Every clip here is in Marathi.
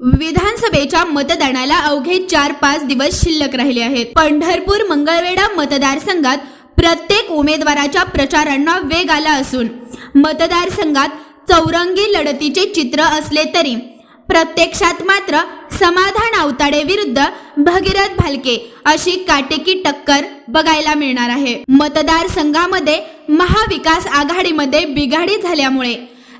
विधानसभेच्या मतदानाला अवघे चार पाच दिवस शिल्लक राहिले आहेत. पंढरपूर मंगळवेढा मतदारसंघात प्रत्येक उमेदवाराच्या प्रचारांना वेग आला असून मतदारसंघात चौरंगी लढतीचे चित्र असले तरी प्रत्यक्षात मात्र समाधान अवताडे विरुद्ध भगीरथ भालके अशी काटेकी टक्कर बघायला मिळणार आहे. मतदारसंघामध्ये महाविकास आघाडीमध्ये बिघाडी झाल्यामुळे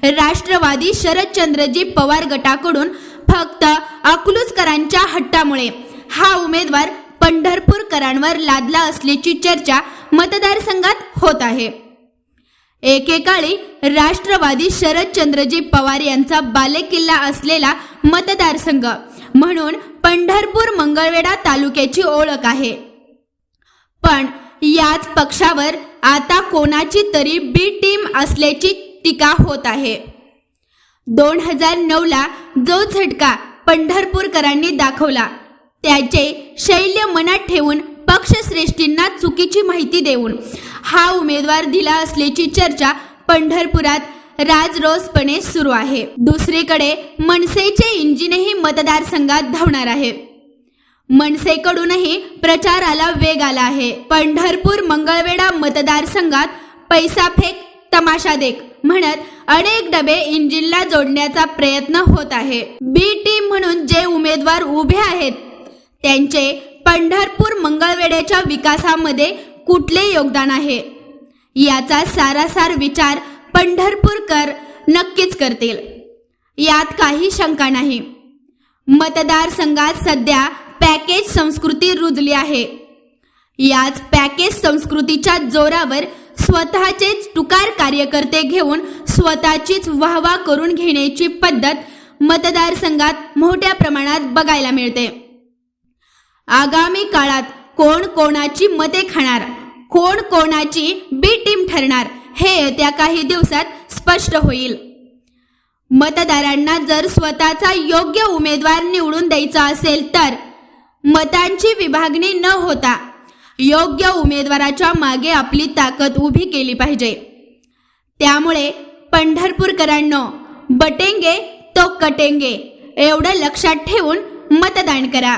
राष्ट्रवादी शरदचंद्रजी पवार गटाकडून फक्त अकलूजकरांच्या हट्टामुळे. हा उमेदवार पंढरपूरकरांवर लादला असल्याची चर्चा मतदारसंघात होत आहे. एकेकाळी राष्ट्रवादी शरदचंद्रजी पवार यांचा बालेकिल्ला असलेला मतदारसंघ म्हणून पंढरपूर मंगळवेढा तालुक्याची ओळख आहे. पण याच पक्षावर आता कोणाची तरी बी टीम असल्याची टीका होत आहे. दोन हजार नऊला जो झटका पंढरपूरकरांनी दाखवला त्याचे शैल्य मनात ठेवून पक्षश्रेष्ठींना चुकीची माहिती देऊन. हा उमेदवार दिला असल्याची चर्चा पंढरपुरात राजरोसपणे सुरू आहे. दुसरीकडे मनसेचे इंजिनही मतदारसंघात धावणार आहे. मनसेकडूनही प्रचाराला वेग आला आहे. पंढरपूर मंगळवेढा मतदारसंघात पैसा फेक तमाशा देख. म्हणत अनेक डबे इंजिनला जोडण्याचा प्रयत्न होत आहे. बी टीम म्हणून जे उमेदवार उभे आहेत त्यांचे पंढरपूर मंगळवेढ्याच्या विकासामध्ये कुठले योगदान आहे? याचा सारासार विचार पंढरपूरकर नक्कीच करतील. यात काही शंका नाही. मतदारसंघात सध्या पॅकेज संस्कृती रुजली आहे. याच पॅकेज संस्कृतीच्या जोरावर स्वतःचेच टुकार कार्यकर्ते घेऊन स्वतःचीच वाहवा करून घेण्याची पद्धत मतदारसंघात मोठ्या प्रमाणात बघायला मिळते. आगामी काळात कोण कोणाची मते खाणार कोण कोणाची बी टीम ठरणार हे येत्या काही दिवसात स्पष्ट होईल. मतदारांना जर स्वतःचा योग्य उमेदवार निवडून द्यायचा असेल तर मतांची विभागणी न होता योग्य उमेदवाराच्या मागे आपली ताकद उभी केली पाहिजे. त्यामुळे पंढरपूरकरांनो बटेंगे तो कटेंगे एवढं लक्षात ठेवून मतदान करा.